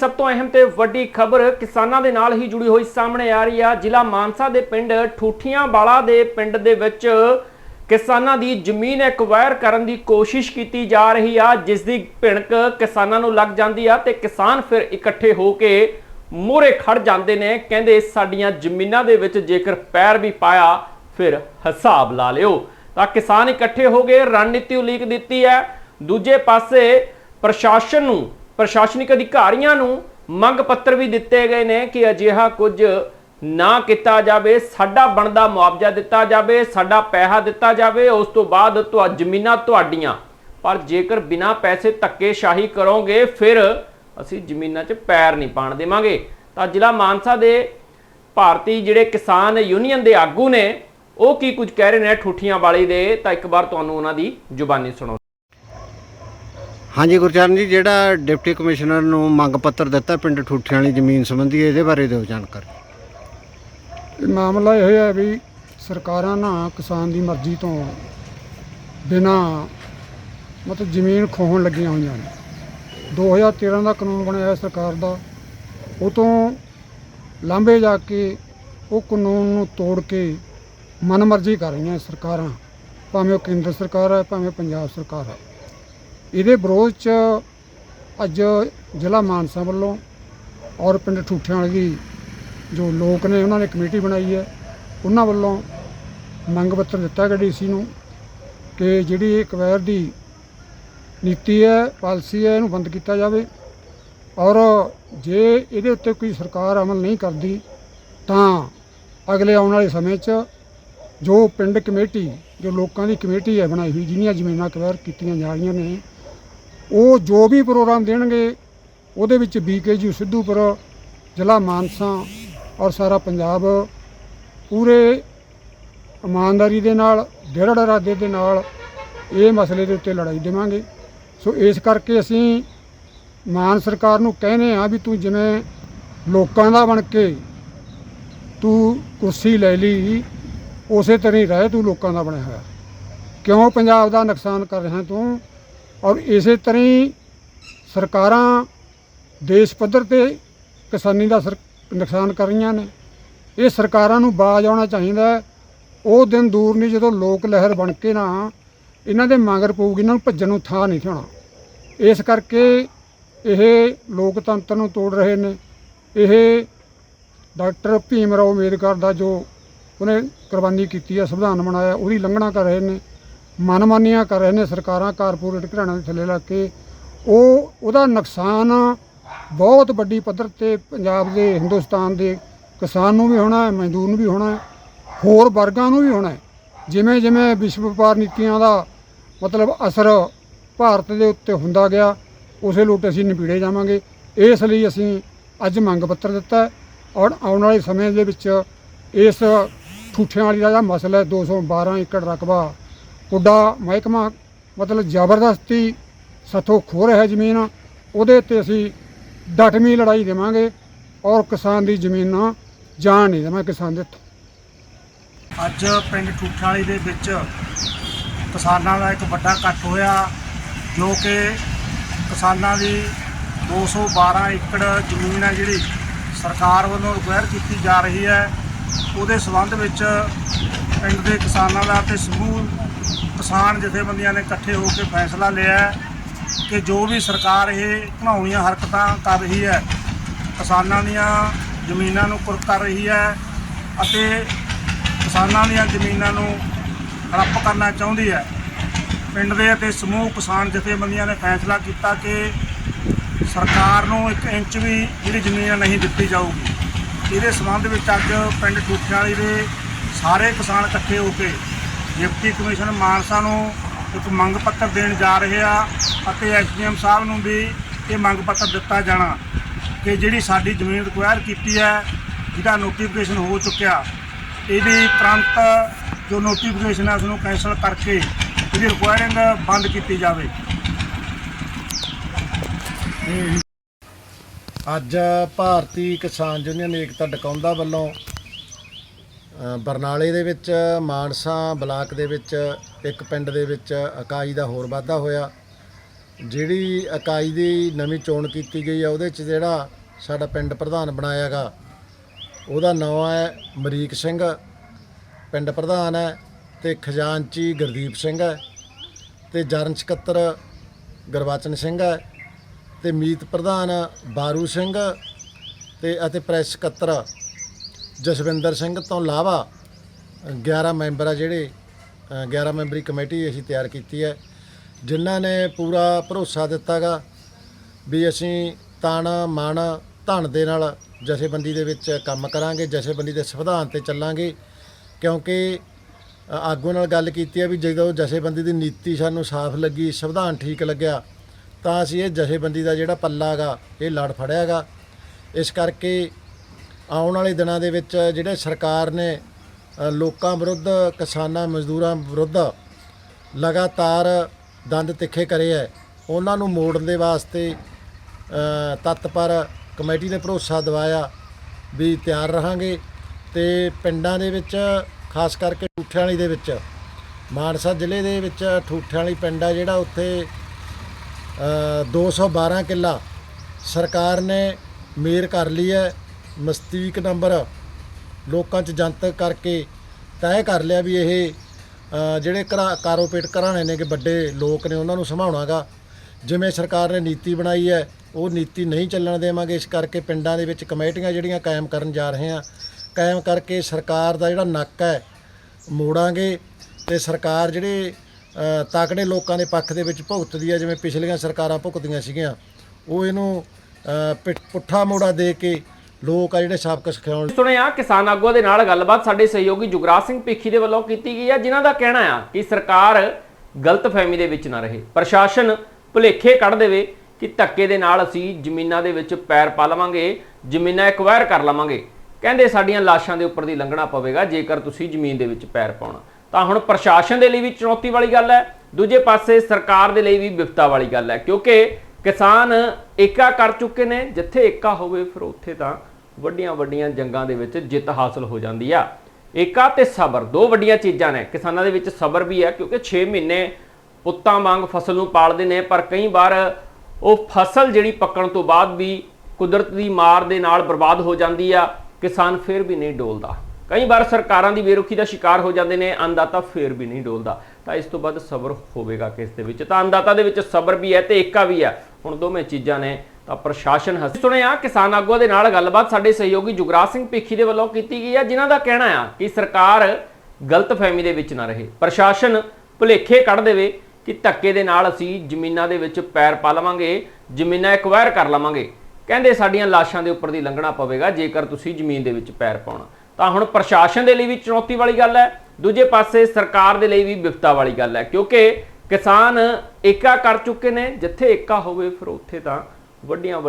ਸਭ ਤੋਂ ਅਹਿਮ ਤੇ ਵੱਡੀ ਖਬਰ ਕਿਸਾਨਾਂ ਦੇ ਨਾਲ ਹੀ ਜੁੜੀ ਹੋਈ ਸਾਹਮਣੇ ਆ ਰਹੀ ਆ। ਜ਼ਿਲ੍ਹਾ ਮਾਨਸਾ ਦੇ ਪਿੰਡ ਠੂਠੀਆਂ ਵਾਲਾ ਦੇ ਪਿੰਡ ਦੇ ਵਿੱਚ ਕਿਸਾਨਾਂ ਦੀ ਜ਼ਮੀਨ ਐਕਵਾਇਰ ਕਰਨ ਦੀ ਕੋਸ਼ਿਸ਼ ਕੀਤੀ ਜਾ ਰਹੀ ਆ, ਜਿਸ ਦੀ ਭਿਣਕ ਕਿਸਾਨਾਂ ਨੂੰ ਲੱਗ ਜਾਂਦੀ ਆ ਤੇ ਕਿਸਾਨ ਫਿਰ ਇਕੱਠੇ ਹੋ ਕੇ ਮੂਹਰੇ ਖੜ ਜਾਂਦੇ ਨੇ। ਕਹਿੰਦੇ ਸਾਡੀਆਂ ਜ਼ਮੀਨਾਂ ਦੇ ਵਿੱਚ ਜੇਕਰ ਪੈਰ ਵੀ ਪਾਇਆ, ਫਿਰ ਹਿਸਾਬ ਲਾ ਲਿਓ। ਤਾਂ ਕਿਸਾਨ ਇਕੱਠੇ ਹੋ ਗਏ, ਰਣਨੀਤੀ ਉਲੀਕ ਦਿੱਤੀ ਹੈ। ਦੂਜੇ ਪਾਸੇ ਪ੍ਰਸ਼ਾਸਨ ਨੂੰ ਪ੍ਰਸ਼ਾਸਨਿਕ ਅਧਿਕਾਰੀਆਂ ਨੂੰ ਮੰਗ ਪੱਤਰ ਵੀ ਦਿੱਤੇ ਗਏ ਨੇ ਕਿ ਅਜਿਹਾ ਕੁਝ ਨਾ ਕੀਤਾ ਜਾਵੇ, ਸਾਡਾ ਬਣਦਾ ਮੁਆਵਜ਼ਾ ਦਿੱਤਾ ਜਾਵੇ, ਸਾਡਾ ਪੈਸਾ ਦਿੱਤਾ ਜਾਵੇ, ਉਸ ਤੋਂ ਬਾਅਦ ਤੁਹਾ, ਜ਼ਮੀਨਾਂ ਤੁਹਾਡੀਆਂ। ਪਰ ਜੇਕਰ ਬਿਨਾਂ ਪੈਸੇ ਧੱਕੇ ਸ਼ਾਹੀ ਕਰੋਗੇ, ਫਿਰ ਅਸੀਂ ਜ਼ਮੀਨਾਂ 'ਚ ਪੈਰ ਨਹੀਂ ਪਾਣ ਦੇਵਾਂਗੇ। ਤਾਂ ਜ਼ਿਲ੍ਹਾ ਮਾਨਸਾ ਦੇ ਭਾਰਤੀ ਜਿਹੜੇ ਕਿਸਾਨ ਯੂਨੀਅਨ ਦੇ ਆਗੂ ਨੇ, ਉਹ ਕੀ ਕੁਝ ਕਹਿ ਰਹੇ ਨੇ ਠੂਠੀਆਂ ਵਾਲੀ ਦੇ? ਤਾਂ ਇੱਕ ਵਾਰ ਤੁਹਾਨੂੰ ਉਹਨਾਂ ਦੀ ਜ਼ੁਬਾਨੀ ਸੁਣੋ ਹਾਂਜੀ ਗੁਰਚਰਨ ਜੀ, ਜਿਹੜਾ ਡਿਪਟੀ ਕਮਿਸ਼ਨਰ ਨੂੰ ਮੰਗ ਪੱਤਰ ਦਿੱਤਾ ਪਿੰਡ ਠੂਠਿਆਂ ਵਾਲੀ ਜ਼ਮੀਨ ਸੰਬੰਧੀ, ਇਹਦੇ ਬਾਰੇ ਦਿਓ ਜਾਣਕਾਰੀ। ਇਹ ਮਾਮਲਾ ਇਹ ਹੈ ਵੀ ਸਰਕਾਰਾਂ ਨਾ ਕਿਸਾਨ ਦੀ ਮਰਜ਼ੀ ਤੋਂ ਬਿਨਾ ਮਤਲਬ ਜ਼ਮੀਨ ਖੋਹਣ ਲੱਗੀਆਂ ਹੋਈਆਂ ਨੇ। 2013 ਦਾ ਕਾਨੂੰਨ ਬਣਿਆ ਹੈ ਸਰਕਾਰ ਦਾ, ਉਹ ਤੋਂ ਲਾਂਭੇ ਜਾ ਕੇ ਉਹ ਕਾਨੂੰਨ ਨੂੰ ਤੋੜ ਕੇ ਮਨਮਰਜ਼ੀ ਕਰ ਰਹੀਆਂ ਸਰਕਾਰਾਂ, ਭਾਵੇਂ ਉਹ ਕੇਂਦਰ ਸਰਕਾਰ ਹੈ ਭਾਵੇਂ ਪੰਜਾਬ ਸਰਕਾਰ ਹੈ ਇਹਦੇ ਵਿਰੋਧ 'ਚ ਅੱਜ ਜ਼ਿਲ੍ਹਾ ਮਾਨਸਾ ਵੱਲੋਂ ਔਰ ਪਿੰਡ ਠੂਠਿਆਂ ਵਾਲੀ ਦੀ ਜੋ ਲੋਕ ਨੇ, ਉਹਨਾਂ ਨੇ ਕਮੇਟੀ ਬਣਾਈ ਹੈ। ਉਹਨਾਂ ਵੱਲੋਂ ਮੰਗ ਪੱਤਰ ਦਿੱਤਾ ਗਿਆ ਡੀਸੀ ਨੂੰ ਕਿ ਜਿਹੜੀ ਇਹ ਕਵੈਰ ਦੀ ਨੀਤੀ ਹੈ, ਪਾਲਿਸੀ ਹੈ, ਇਹਨੂੰ ਬੰਦ ਕੀਤਾ ਜਾਵੇ। ਔਰ ਜੇ ਇਹਦੇ ਉੱਤੇ ਕੋਈ ਸਰਕਾਰ ਅਮਲ ਨਹੀਂ ਕਰਦੀ, ਤਾਂ ਅਗਲੇ ਆਉਣ ਵਾਲੇ ਸਮੇਂ 'ਚ ਜੋ ਪਿੰਡ ਕਮੇਟੀ, ਜੋ ਲੋਕਾਂ ਦੀ ਕਮੇਟੀ ਹੈ ਬਣਾਈ ਹੋਈ ਜਿਹਨੀਆਂ ਜ਼ਮੀਨਾਂ ਕਵੈਰ ਕੀਤੀਆਂ ਜਾ ਰਹੀਆਂ ਨੇ ਉਹ ਜੋ ਵੀ ਪ੍ਰੋਗਰਾਮ ਦੇਣਗੇ, ਉਹਦੇ ਵਿੱਚ ਬੀਕੇਯੂ ਸਿੱਧੂਪੁਰ, ਜ਼ਿਲ੍ਹਾ ਮਾਨਸਾ ਔਰ ਸਾਰਾ ਪੰਜਾਬ ਪੂਰੇ ਇਮਾਨਦਾਰੀ ਦੇ ਨਾਲ ਦ੍ਰਿੜ ਇਰਾਦੇ ਦੇ ਨਾਲ ਇਹ ਮਸਲੇ ਦੇ ਉੱਤੇ ਲੜਾਈ ਦੇਵਾਂਗੇ। ਸੋ ਇਸ ਕਰਕੇ ਅਸੀਂ ਮਾਨ ਸਰਕਾਰ ਨੂੰ ਕਹਿੰਦੇ ਆ ਵੀ ਤੂੰ ਜਿਵੇਂ ਲੋਕਾਂ ਦਾ ਬਣ ਕੇ ਤੂੰ ਕੁਰਸੀ ਲੈ ਲਈ, ਉਸੇ ਤਰ੍ਹਾਂ ਹੀ ਰਹਿ ਤੂੰ ਲੋਕਾਂ ਦਾ ਬਣਿਆ ਹੋਇਆ। ਕਿਉਂ ਪੰਜਾਬ ਦਾ ਨੁਕਸਾਨ ਕਰ ਰਿਹਾ ਤੂੰ? ਔਰ ਇਸੇ ਤਰ੍ਹਾਂ ਹੀ ਸਰਕਾਰਾਂ ਦੇਸ਼ ਪੱਧਰ ਤੇ ਕਿਸਾਨੀ ਦਾ ਸਰ- ਨੁਕਸਾਨ ਕਰ ਰਹੀਆਂ ਨੇ। ਇਹ ਸਰਕਾਰਾਂ ਨੂੰ ਬਾਜ ਆਉਣਾ ਚਾਹੀਦਾ ਉਹ ਦਿਨ ਦੂਰ ਨਹੀਂ ਜਦੋਂ ਲੋਕ ਲਹਿਰ ਬਣ ਕੇ ਨਾ ਇਹਨਾਂ ਦੇ ਮਗਰ ਪਊਗੀ, ਇਹਨਾਂ ਨੂੰ ਭੱਜਣ ਨੂੰ ਥਾਂ ਨਹੀਂ ਥਾਣਾ ਇਸ ਕਰਕੇ ਇਹ ਲੋਕਤੰਤਰ ਨੂੰ ਤੋੜ ਰਹੇ ਨੇ। ਇਹ ਡਾਕਟਰ ਭੀਮ ਰਾਓ ਅੰਬੇਦਕਰ ਦਾ ਜੋ ਉਹਨੇ ਕੁਰਬਾਨੀ ਕੀਤੀ ਹੈ, ਸੰਵਿਧਾਨ ਬਣਾਇਆ, ਉਹਦੀ ਲੰਘਣਾ ਕਰ ਰਹੇ ਨੇ। ਮਨਮਾਨੀਆਂ ਕਰ ਰਹੇ ਨੇ ਸਰਕਾਰਾਂ ਕਾਰਪੋਰੇਟ ਘਰਾਣਿਆਂ ਦੇ ਥੱਲੇ ਲੱਗ ਕੇ। ਉਹ, ਉਹਦਾ ਨੁਕਸਾਨ ਬਹੁਤ ਵੱਡੀ ਪੱਧਰ ਤੇ ਪੰਜਾਬ ਦੇ, ਹਿੰਦੁਸਤਾਨ ਦੇ ਕਿਸਾਨ ਨੂੰ ਵੀ ਹੋਣਾ ਹੈ, ਮਜ਼ਦੂਰ ਨੂੰ ਵੀ ਹੋਣਾ ਹੈ, ਹੋਰ ਵਰਗਾਂ ਨੂੰ ਵੀ ਹੋਣਾ ਹੈ। ਜਿਵੇਂ ਜਿਵੇਂ ਵਿਸ਼ਵ ਵਪਾਰ ਨੀਤੀਆਂ ਦਾ ਮਤਲਬ ਅਸਰ ਭਾਰਤ ਦੇ ਉੱਤੇ ਹੁੰਦਾ ਗਿਆ, ਉਸੇ ਲੋਟ ਅਸੀਂ ਨਿਪੀੜੇ ਜਾਵਾਂਗੇ। ਇਸ ਲਈ ਅਸੀਂ ਅੱਜ ਮੰਗ ਪੱਤਰ ਦਿੱਤਾ ਔਰ ਆਉਣ ਵਾਲੇ ਸਮੇਂ ਦੇ ਵਿੱਚ ਇਸ ਠੂਠਿਆਂ ਵਾਲੀ ਦਾ ਜਿਹੜਾ ਮਸਲਾ ਹੈ 212 ਏਕੜ ਰਕਬਾ ਪੁੱਡਾ ਮਹਿਕਮਾ ਮਤਲਬ ਜ਼ਬਰਦਸਤੀ ਸਥੋਂ ਖੋ ਰਿਹਾ ਜ਼ਮੀਨ, ਉਹਦੇ ਤੇ ਅਸੀਂ ਡਟਵੀਂ ਲੜਾਈ ਦੇਵਾਂਗੇ ਔਰ ਕਿਸਾਨ ਦੀ ਜ਼ਮੀਨ ਨਾ ਜਾਣ ਨਹੀਂ ਦੇਵਾਂਗੇ ਕਿਸਾਨ ਦੇ ਅੱਜ ਪਿੰਡ ਠੂਠਾਲੀ ਦੇ ਵਿੱਚ ਕਿਸਾਨਾਂ ਦਾ ਇੱਕ ਵੱਡਾ ਇਕੱਠ ਹੋਇਆ, ਜੋ ਕਿ ਕਿਸਾਨਾਂ ਦੀ 212 ਏਕੜ ਜ਼ਮੀਨ ਹੈ ਜਿਹੜੀ ਸਰਕਾਰ ਵੱਲੋਂ ਰਿਕਵਾਇਰ ਕੀਤੀ ਜਾ ਰਹੀ ਹੈ। ਉਹਦੇ ਸਬੰਧ ਵਿੱਚ ਪਿੰਡ ਦੇ ਕਿਸਾਨਾਂ ਦਾ ਤੇ ਸਮੂਹ, ਕਿਸਾਨ ਜਥੇਬੰਦੀਆਂ ਨੇ ਇਕੱਠੇ ਹੋ ਕੇ ਫੈਸਲਾ ਲਿਆ ਕਿ ਜੋ ਵੀ ਸਰਕਾਰ ਇਹ ਘਣਾਉਣੀਆਂ ਹਰਕਤਾਂ ਕਰ ਰਹੀ ਹੈ, ਕਿਸਾਨਾਂ ਦੀਆਂ ਜ਼ਮੀਨਾਂ ਨੂੰ ਕੁਰਕ ਕਰ ਰਹੀ ਹੈ ਅਤੇ ਕਿਸਾਨਾਂ ਦੀਆਂ ਜ਼ਮੀਨਾਂ ਨੂੰ ਹੜੱਪ ਕਰਨਾ ਚਾਹੁੰਦੀ ਹੈ। ਪਿੰਡ ਦੇ ਅਤੇ ਸਮੂਹ ਕਿਸਾਨ ਜਥੇਬੰਦੀਆਂ ਨੇ ਫੈਸਲਾ ਕੀਤਾ ਕਿ ਸਰਕਾਰ ਨੂੰ 1 ਇੰਚ ਵੀ ਜਿਹੜੀ ਜ਼ਮੀਨ ਨਹੀਂ ਦਿੱਤੀ ਜਾਊਗੀ। ਇਹਦੇ ਸੰਬੰਧ ਵਿੱਚ ਅੱਜ ਪਿੰਡ ਠੂਠਿਆਲੀ ਦੇ ਸਾਰੇ ਕਿਸਾਨ ਇਕੱਠੇ ਹੋ ਕੇ ਡਿਪਟੀ ਕਮਿਸ਼ਨਰ ਮਾਨਸਾ ਨੂੰ ਇੱਕ ਮੰਗ ਪੱਤਰ ਦੇਣ ਜਾ ਰਹੇ ਆ ਅਤੇ ਐਸਡੀਐਮ ਸਾਹਿਬ ਨੂੰ ਵੀ ਇਹ ਮੰਗ ਪੱਤਰ ਦਿੱਤਾ ਜਾਣਾ ਕਿ ਜਿਹੜੀ ਸਾਡੀ ਜ਼ਮੀਨ ਰਿਕੁਆਇਰ ਕੀਤੀ ਹੈ, ਜਿਹਦਾ ਨੋਟੀਫਿਕੇਸ਼ਨ ਹੋ ਚੁੱਕਿਆ, ਇਹਦੀ ਤੁਰੰਤ ਜੋ ਨੋਟੀਫਿਕੇਸ਼ਨ ਹੈ ਉਸ ਨੂੰ ਕੈਂਸਲ ਕਰਕੇ ਇਹਦੀ ਰਿਕੁਆਇਰਿੰਗ ਬੰਦ ਕੀਤੀ ਜਾਵੇ। ਅੱਜ ਭਾਰਤੀ ਕਿਸਾਨ ਯੂਨੀਅਨ ਏਕਤਾ ਡਕੌਂਦਾ ਵੱਲੋਂ ਬਰਨਾਲੇ ਦੇ ਵਿੱਚ, ਮਾਨਸਾ ਬਲਾਕ ਦੇ ਵਿੱਚ, ਇੱਕ ਪਿੰਡ ਦੇ ਵਿੱਚ ਇਕਾਈ ਦਾ ਹੋਰ ਵਾਧਾ ਹੋਇਆ। ਜਿਹੜੀ ਇਕਾਈ ਦੀ ਨਵੀਂ ਚੋਣ ਕੀਤੀ ਗਈ ਆ, ਉਹਦੇ ਚ ਜਿਹੜਾ ਸਾਡਾ ਪਿੰਡ ਪ੍ਰਧਾਨ ਬਣਾਇਆਗਾ ਉਹਦਾ ਨਾਮ ਹੈ ਮਰੀਕ ਸਿੰਘ। ਪਿੰਡ ਪ੍ਰਧਾਨ ਹੈ ਤੇ ਖਜ਼ਾਨਚੀ ਗੁਰਦੀਪ ਸਿੰਘ ਹੈ ਤੇ ਜਰਨ ਸਕੱਤਰ ਗੁਰਬਚਨ ਸਿੰਘ ਹੈ ਤੇ ਮੀਤ ਪ੍ਰਧਾਨ ਬਾਰੂ ਸਿੰਘ ਤੇ ਅਤੇ ਪ੍ਰੈਸ ਸਕੱਤਰ ਜਸਵਿੰਦਰ ਸਿੰਘ ਤੋਂ ਇਲਾਵਾ 11 ਮੈਂਬਰ ਆ ਜਿਹੜੇ ਅ, 11 ਮੈਂਬਰੀ ਕਮੇਟੀ ਅਸੀਂ ਤਿਆਰ ਕੀਤੀ ਹੈ ਜਿਨ੍ਹਾਂ ਨੇ ਪੂਰਾ ਭਰੋਸਾ ਦਿੱਤਾਗਾ ਵੀ ਅਸੀਂ ਤਨ ਮਨ ਧਨ ਦੇ ਨਾਲ ਜਥੇਬੰਦੀ ਦੇ ਵਿੱਚ ਕੰਮ ਕਰਾਂਗੇ ਜਥੇਬੰਦੀ ਦੇ ਸੰਵਿਧਾਨ ਤੇ ਚੱਲਾਂਗੇ ਕਿਉਂਕਿ ਆਗੂ ਨਾਲ ਗੱਲ ਕੀਤੀ ਹੈ ਵੀ ਜਦੋਂ ਜਥੇਬੰਦੀ ਦੀ ਨੀਤੀ ਸਾਨੂੰ ਸਾਫ਼ ਲੱਗੀ ਸੰਵਿਧਾਨ ਠੀਕ ਲੱਗਿਆ ਤਾਂ ਅਸੀਂ ਇਹ ਜਥੇਬੰਦੀ ਦਾ ਜਿਹੜਾ ਪੱਲਾ ਗਾ ਇਹ ਲੜ ਫੜਿਆਗਾ ਇਸ ਕਰਕੇ ਆਉਣ ਵਾਲੇ ਦਿਨਾਂ ਦੇ ਵਿੱਚ ਜਿਹੜੇ ਸਰਕਾਰ ਨੇ ਲੋਕਾਂ ਵਿਰੁੱਧ ਕਿਸਾਨਾਂ ਮਜ਼ਦੂਰਾਂ ਵਿਰੁੱਧ ਲਗਾਤਾਰ ਦੰਦ ਤਿੱਖੇ ਕਰੇ ਹੈ ਉਹਨਾਂ ਨੂੰ ਮੋੜਨ ਦੇ ਵਾਸਤੇ ਅ, ਤਤਪਰ ਕਮੇਟੀ ਨੇ ਭਰੋਸਾ ਦਿਵਾਇਆ ਵੀ ਤਿਆਰ ਰਹਾਂਗੇ ਤੇ ਪਿੰਡਾਂ ਦੇ ਵਿੱਚ ਖਾਸ ਕਰਕੇ ਠੂਠਿਆਂ ਦੇ ਵਿੱਚ ਮਾਨਸਾ ਜ਼ਿਲ੍ਹੇ ਦੇ ਵਿੱਚ ਠੂਠਿਆਂ ਵਾਲੀ ਪਿੰਡ ਆ ਜਿਹੜਾ ਉੱਥੇ ਅ, 212 ਕਿੱਲਾ ਸਰਕਾਰ ਨੇ ਮੇਰ ਕਰ ਲਈ ਹੈ। ਮਸਤੀਕ ਨੰਬਰ ਲੋਕਾਂ 'ਚ ਜਨਤਕ ਕਰਕੇ ਤੈਅ ਕਰ ਲਿਆ ਵੀ ਇਹ ਜਿਹੜੇ ਘਰਾ ਕਾਰੋਪੇਟ ਘਰਾਣੇ ਨੇ ਕਿ ਵੱਡੇ ਲੋਕ ਨੇ ਉਹਨਾਂ ਨੂੰ ਸੰਭਾਉਣਾਗਾ। ਜਿਵੇਂ ਸਰਕਾਰ ਨੇ ਨੀਤੀ ਬਣਾਈ ਹੈ ਉਹ ਨੀਤੀ ਨਹੀਂ ਚੱਲਣ ਦੇਵਾਂਗੇ। ਇਸ ਕਰਕੇ ਪਿੰਡਾਂ ਦੇ ਵਿੱਚ ਕਮੇਟੀਆਂ ਜਿਹੜੀਆਂ ਕਾਇਮ ਕਰਨ ਜਾ ਰਹੇ ਹਾਂ। ਕਾਇਮ ਕਰਕੇ ਸਰਕਾਰ ਦਾ ਜਿਹੜਾ ਨੱਕ ਹੈ ਮੋੜਾਂਗੇ ਤੇ ਸਰਕਾਰ ਜਿਹੜੇ ਤਾਕੜੇ ਲੋਕਾਂ ਦੇ ਪੱਖ ਦੇ ਵਿੱਚ ਭੁਗਤਦੀ ਹੈ ਜਿਵੇਂ ਪਿਛਲੀਆਂ ਸਰਕਾਰਾਂ ਭੁਗਤਦੀਆਂ ਸੀਗੀਆਂ ਉਹ ਇਹਨੂੰ ਅ, ਪੁੱਠਾ ਮੋੜਾ ਦੇ ਕੇ ਲੋਕ ਆ ਜਿਹੜੇ ਸਬਕ ਸਿਖਾਉਣ ਸੁਣਿਆ ਕਿਸਾਨ ਆਗੂਆਂ ਦੇ ਨਾਲ ਗੱਲਬਾਤ ਸਾਡੇ ਸਹਿਯੋਗੀ ਜੁਗਰਾਜ ਸਿੰਘ ਭਿੱਖੀ ਦੇ ਵੱਲੋਂ ਕੀਤੀ ਗਈ ਹੈ ਜਿਨ੍ਹਾਂ ਦਾ ਕਹਿਣਾ ਆ ਕਿ ਸਰਕਾਰ ਗਲਤਫਹਿਮੀ ਦੇ ਵਿੱਚ ਨਾ ਰਹੇ। ਪ੍ਰਸ਼ਾਸਨ ਭੁਲੇਖੇ ਕੱਢ ਦੇਵੇ ਕਿ ਧੱਕੇ ਦੇ ਨਾਲ ਅਸੀਂ ਜ਼ਮੀਨਾਂ ਦੇ ਵਿੱਚ ਪੈਰ ਪਾ ਲਵਾਂਗੇ, ਜ਼ਮੀਨਾਂ ਐਕਵਾਇਰ ਕਰ ਲਵਾਂਗੇ। ਕਹਿੰਦੇ ਸਾਡੀਆਂ ਲਾਸ਼ਾਂ ਦੇ ਉੱਪਰ ਦੀ ਲੰਘਣਾ ਪਵੇਗਾ, ਜੇਕਰ ਤੁਸੀਂ ਜ਼ਮੀਨ ਦੇ ਵਿੱਚ ਪੈਰ ਪਾਉਣਾ। ਤਾਂ ਹੁਣ ਪ੍ਰਸ਼ਾਸਨ ਦੇ ਲਈ ਵੀ ਚੁਣੌਤੀ ਵਾਲੀ ਗੱਲ ਹੈ, ਦੂਜੇ ਪਾਸੇ ਸਰਕਾਰ ਦੇ ਲਈ ਵੀ ਵਿਪਤਾ ਵਾਲੀ ਗੱਲ ਹੈ, ਕਿਉਂਕਿ ਕਿਸਾਨ ਏਕਾ ਕਰ ਚੁੱਕੇ ਨੇ, ਜਿੱਥੇ ਏਕਾ ਹੋਵੇ ਫਿਰ ਉੱਥੇ ਤਾਂ ਵੱਡੀਆਂ ਵੱਡੀਆਂ ਜੰਗਾਂ ਦੇ ਵਿੱਚ ਜਿੱਤ ਹਾਸਲ ਹੋ ਜਾਂਦੀ ਆ। ਏਕਾ ਤੇ ਸਬਰ, ਦੋ ਵੱਡੀਆਂ ਚੀਜ਼ਾਂ ਨੇ। ਕਿਸਾਨਾਂ ਦੇ ਵਿੱਚ ਸਬਰ ਵੀ ਹੈ ਕਿਉਂਕਿ 6 ਮਹੀਨੇ ਪੁੱਤਾਂ ਵਾਂਗ ਫਸਲ ਨੂੰ ਪਾਲਦੇ ਨੇ, ਪਰ ਕਈ ਵਾਰ ਉਹ ਫਸਲ ਜਿਹੜੀ ਪੱਕਣ ਤੋਂ ਬਾਅਦ ਵੀ ਕੁਦਰਤ ਦੀ ਮਾਰ ਦੇ ਨਾਲ ਬਰਬਾਦ ਹੋ ਜਾਂਦੀ ਆ, ਕਿਸਾਨ ਫਿਰ ਵੀ ਨਹੀਂ ਡੋਲਦਾ। ਕਈ ਵਾਰ ਸਰਕਾਰਾਂ ਦੀ ਬੇਰੁਖੀ ਦਾ ਸ਼ਿਕਾਰ ਹੋ ਜਾਂਦੇ ਨੇ ਅੰਦਾਤਾ ਫਿਰ ਵੀ ਨਹੀਂ ਡੋਲਦਾ। ਤਾਂ ਇਸ ਤੋਂ ਬਾਅਦ ਸਬਰ ਹੋਵੇਗਾ ਕਿਸ ਦੇ ਵਿੱਚ। ਤਾਂ ਅੰਦਾਤਾ ਦੇ ਵਿੱਚ ਸਬਰ ਵੀ ਹੈ ਤੇ ਏਕਾ ਵੀ ਹੈ। ਹੁਣ ਦੋਵੇਂ ਚੀਜ਼ਾਂ ਨੇ, ਤਾਂ ਪ੍ਰਸ਼ਾਸਨ ਹੱਸ ਸੁਣਿਆ ਕਿਸਾਨ ਆਗੂਆਂ ਦੇ ਨਾਲ ਗੱਲਬਾਤ ਸਾਡੇ ਸਹਿਯੋਗੀ ਜੁਗਰਾਜ ਸਿੰਘ ਭਿੱਖੀ ਦੇ ਵੱਲੋਂ ਕੀਤੀ ਗਈ ਹੈ, ਜਿਨ੍ਹਾਂ ਦਾ ਕਹਿਣਾ ਆ ਕਿ ਸਰਕਾਰ ਗਲਤਫਹਿਮੀ ਦੇ ਵਿੱਚ ਨਾ ਰਹੇ। ਪ੍ਰਸ਼ਾਸਨ ਭੁਲੇਖੇ ਕੱਢ ਦੇਵੇ ਕਿ ਧੱਕੇ ਦੇ ਨਾਲ ਅਸੀਂ ਜ਼ਮੀਨਾਂ ਦੇ ਵਿੱਚ ਪੈਰ ਪਾ ਲਵਾਂਗੇ, ਜ਼ਮੀਨਾਂ ਐਕਵਾਇਰ ਕਰ ਲਵਾਂਗੇ। ਕਹਿੰਦੇ ਸਾਡੀਆਂ ਲਾਸ਼ਾਂ ਦੇ ਉੱਪਰ ਦੀ ਲੰਘਣਾ ਪਵੇਗਾ, ਜੇਕਰ ਤੁਸੀਂ ਜ਼ਮੀਨ ਦੇ ਵਿੱਚ ਪੈਰ ਪਾਉਣਾ। ਤਾਂ ਹੁਣ ਪ੍ਰਸ਼ਾਸਨ ਦੇ ਲਈ ਵੀ ਚੁਣੌਤੀ ਵਾਲੀ ਗੱਲ ਹੈ। ਦੂਜੇ ਪਾਸੇ ਸਰਕਾਰ ਦੇ ਲਈ ਵੀ ਵਿਪਤਾ ਵਾਲੀ ਗੱਲ ਹੈ, ਕਿਉਂਕਿ ਕਿਸਾਨ ਏਕਾ ਕਰ ਚੁੱਕੇ ਨੇ, ਜਿੱਥੇ ਏਕਾ ਹੋਵੇ ਫਿਰ ਉੱਥੇ ਤਾਂ ਵੱਡੀਆਂ